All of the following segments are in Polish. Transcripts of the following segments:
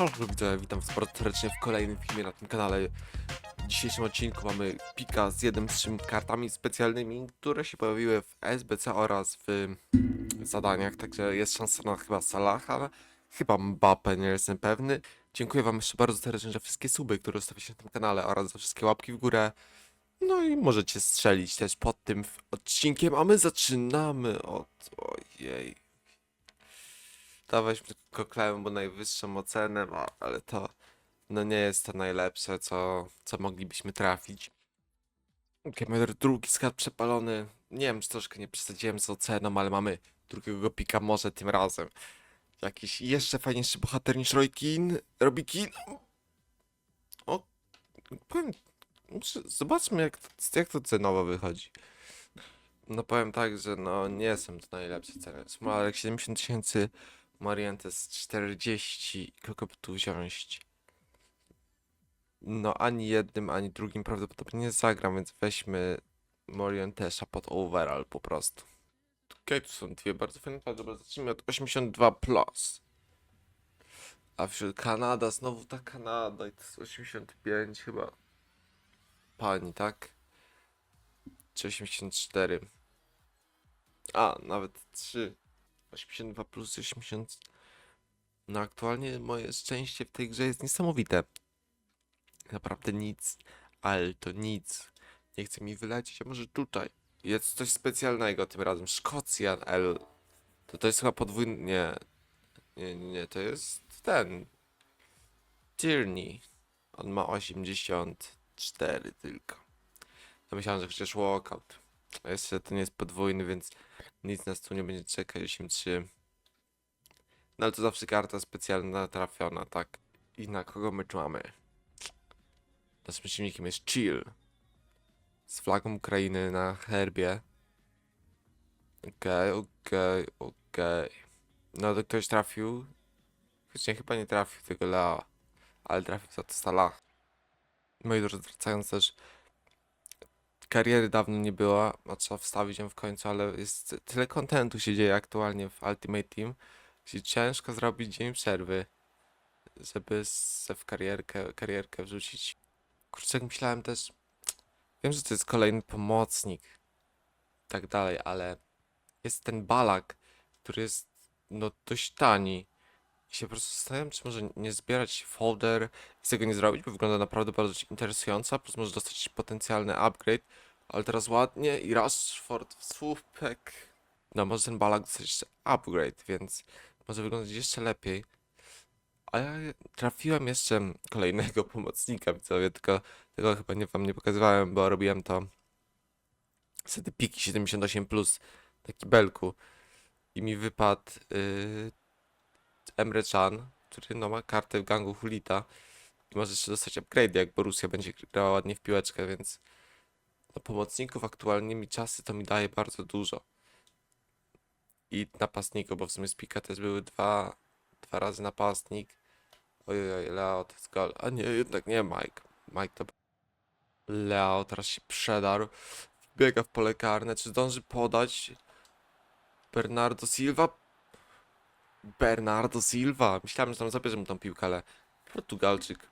Halo widzowie, witam serdecznie w kolejnym filmie na tym kanale. W dzisiejszym odcinku mamy pika z jednym z trzema kartami specjalnymi, które się pojawiły w SBC oraz w zadaniach, także jest szansa na chyba Salaha, chyba Mbappe, nie jestem pewny. Dziękuję wam jeszcze bardzo serdecznie za wszystkie suby, które zostawicie na tym kanale oraz za wszystkie łapki w górę. No i możecie strzelić też pod tym odcinkiem, a my zaczynamy od... ojej... Dawać koklałem, bo najwyższą ocenę, ale to no nie jest to najlepsze, co, co moglibyśmy trafić. Gamer drugi skarb przepalony. Nie wiem, czy troszkę nie przesadziłem z oceną, ale mamy drugiego pika może tym razem. Jakiś jeszcze fajniejszy bohater niż Roy Keane. Robi Keane. O, powiem, zobaczmy jak, to- jak to cenowo wychodzi. No powiem tak, że no nie są to najlepsze ceny. Smolarek 70 tysięcy, Morientes 40. Kogo by tu wziąć? No ani jednym, ani drugim prawdopodobnie nie zagram, więc weźmy Morientesa pod overall po prostu. Okej, tu są dwie bardzo fajne pady. Dobra, zacznijmy od 82+. Plus. A wśród Kanada, znowu ta Kanada i to jest 85 chyba. Pani, tak? Czy 84? A, nawet 3. 82 plus 80. No aktualnie moje szczęście w tej grze jest niesamowite. Naprawdę nic, ale to nic. Nie chce mi wylecieć, a może tutaj. Jest coś specjalnego tym razem. Szkocja L. To to jest chyba podwójny... Nie. Nie, nie. To jest ten. Tierney. On ma 84 tylko. To myślałem, że chociaż walkout. Jeszcze to nie jest podwójny, więc nic nas tu nie będzie czekać. 8-3. No ale to zawsze karta specjalna trafiona, tak? I na kogo my mamy? Naszym przeciwnikiem jest Chill. Z flagą Ukrainy na herbie. Okej, okej, okej. No to ktoś trafił. Choć nie, chyba nie trafił tego Lea. Ale trafił za to Salah. Moi drodzy, wracając też kariery dawno nie było, a trzeba wstawić ją w końcu, ale jest tyle kontentu się dzieje aktualnie w Ultimate Team, że ciężko zrobić dzień przerwy, żeby se w karierkę, karierkę wrzucić. Kurczę, jak myślałem też, wiem, że to jest kolejny pomocnik i tak dalej, ale jest ten balak, który jest no dość tani. I się po prostu zastanawiam, czy może nie zbierać folder i tego nie zrobić, bo wygląda naprawdę bardzo interesująco, plus może dostać potencjalny upgrade, ale teraz ładnie i Rashford w słupek. No może ten balak dostać jeszcze upgrade, więc może wyglądać jeszcze lepiej. A ja trafiłem jeszcze kolejnego pomocnika, widzowie, tylko tego chyba nie wam nie pokazywałem, bo robiłem to wtedy piki 78+, plus, taki belku. I mi wypadł yy, Emre Can, który no, ma kartę w gangu Hulita i może jeszcze dostać upgrade, jak Borussia będzie grała ładnie w piłeczkę, więc no, pomocników aktualnie mi czasy to mi daje bardzo dużo. I napastników, bo w sumie z pika też były dwa, dwa razy napastnik. Ojej, Leo to jest gol. A nie, jednak nie Mike. Mike to... Leo teraz się przedarł. Biega w pole karne. Czy zdąży podać? Bernardo Silva? Bernardo Silva. Myślałem, że tam zabierze mu tą piłkę, ale Portugalczyk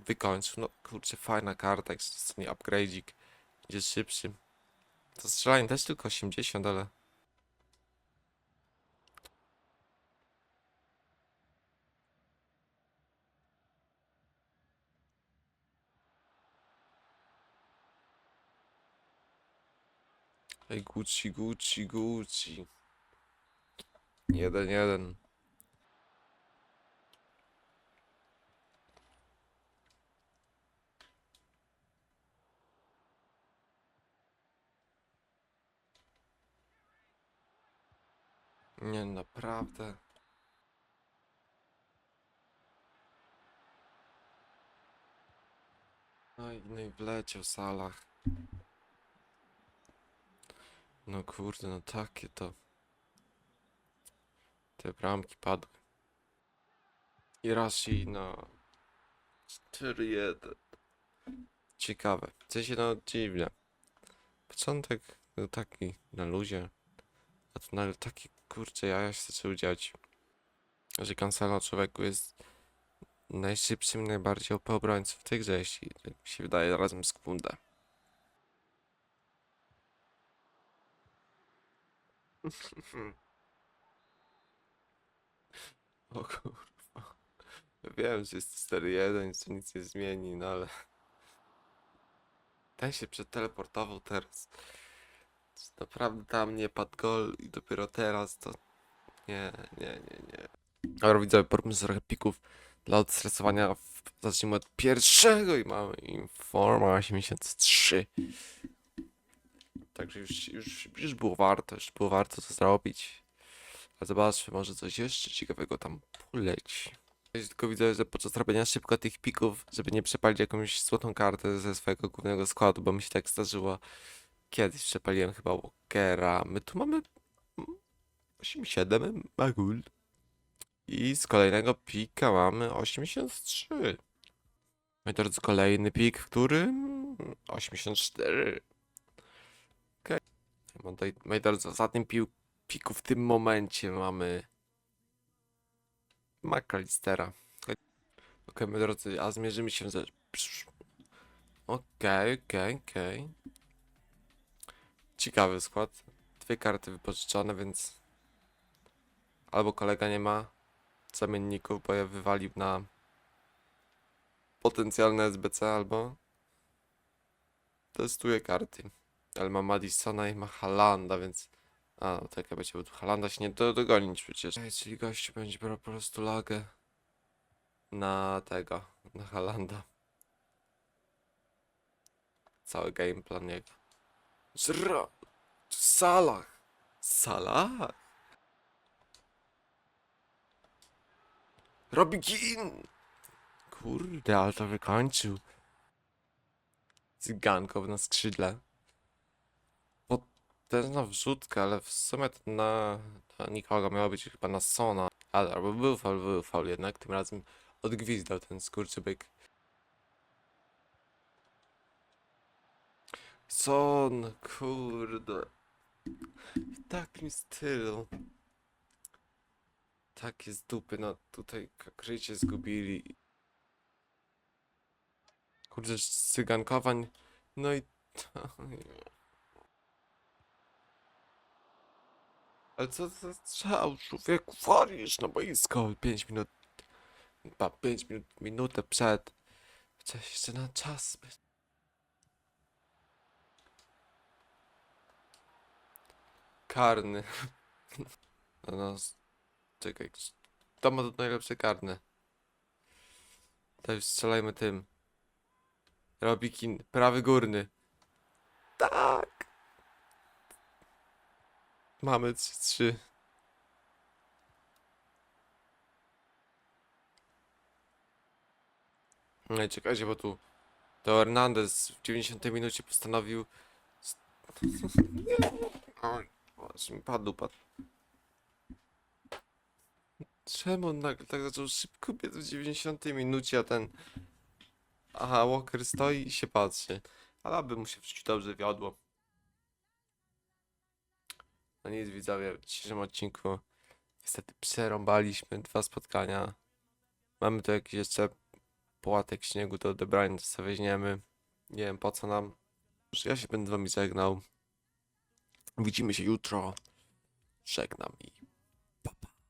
wykończył. No kurczę, fajna karta, jak dostanie upgrade'ik. Będzie szybszy. To strzelanie też tylko 80, ale... Ej, Gucci, Gucci, Gucci. Jeden, jeden. Nie, naprawdę. No i, no i wleciał salach. No kurde, no takie to. Te bramki padły. I Rashi, no. 4-1. Ciekawe. W sensie, no dziwne. Początek no, taki na luzie. A tu nagle takie kurcze jaja się zaczęły dziać. Że kancela człowieku jest najszybszym, najbardziej OP obrońcą w tej grze, jeśli się wydaje, razem z Kunde. O kurwa. Wiem, że jest 4-1, co nic nie zmieni, no ale... Ten się przeteleportował teraz. Naprawdę tam nie padł gol i dopiero teraz to... Nie, nie, nie, nie. Dobra widzowie, poróbmy trochę pików dla odstresowania. Zacznijmy od pierwszego i mamy Informa 83. Także już, już, już było warto, już było warto to zrobić. A zobaczmy, może coś jeszcze ciekawego tam poleci. Tylko widzę, że podczas robienia szybko tych pików, żeby nie przepalić jakąś złotą kartę ze swojego głównego składu, bo mi się tak zdarzyło. Kiedyś przepaliłem chyba Walkera. My tu mamy mm, 8-7 Magul. I z kolejnego pika mamy 83. Moi drodzy, kolejny pik, w którym 84. Okej. Okay. Moi drodzy, ostatnim w tym momencie mamy McAllistera. Okej, okay, moi drodzy, a zmierzymy się ze... Okej, okej, okej. Ciekawy skład. Dwie karty wypożyczone, więc... Albo kolega nie ma zamienników, bo je wywalił na potencjalne SBC, albo testuje karty. Ale ma Madisona i ma Halanda, więc... A, no tak, jak będzie, bo Halanda się nie do, dogonić przecież. Ej, czyli gościu będzie brał po prostu lagę na tego, na Halanda. Cały gameplan jego. Zra... Salah! Salah! Robi gin! Kurde, ale to wykończył. Cyganko na skrzydle. Potężna wrzutka, ale w sumie to na, na nikogo miało być chyba na Sona. Ale albo był faul, był faul jednak. Tym razem odgwizdał ten skurczybyk. Son, kurde. W takim stylu. Takie z dupy, no tutaj jak życie zgubili. Kurde, cygankowań. No i... Ale co za strzał, człowieku, warisz na boisko. 5 minut... Chyba 5 minut, minutę przed. Chciałeś jeszcze na czas. Karny. No, no, czekaj. To ma tu najlepsze karne. To już strzelajmy tym. Robikin, prawy górny. Tak. Mamy 3-3. No czekajcie, bo tu to Hernandez w 90 minucie postanowił... s- Nie. Oj, aż mi padł, padł. Czemu on nagle tak zaczął szybko biec w 90 minucie, a ten... Aha, Walker stoi i się patrzy. Ale aby mu się w życiu dobrze wiodło. No nic widzowie, w dzisiejszym odcinku niestety przerąbaliśmy dwa spotkania. Mamy tu jakiś jeszcze płatek śniegu do odebrania, to sobie weźmiemy. Nie wiem po co nam. Ja się będę z wami żegnał. Widzimy się jutro. Żegnam i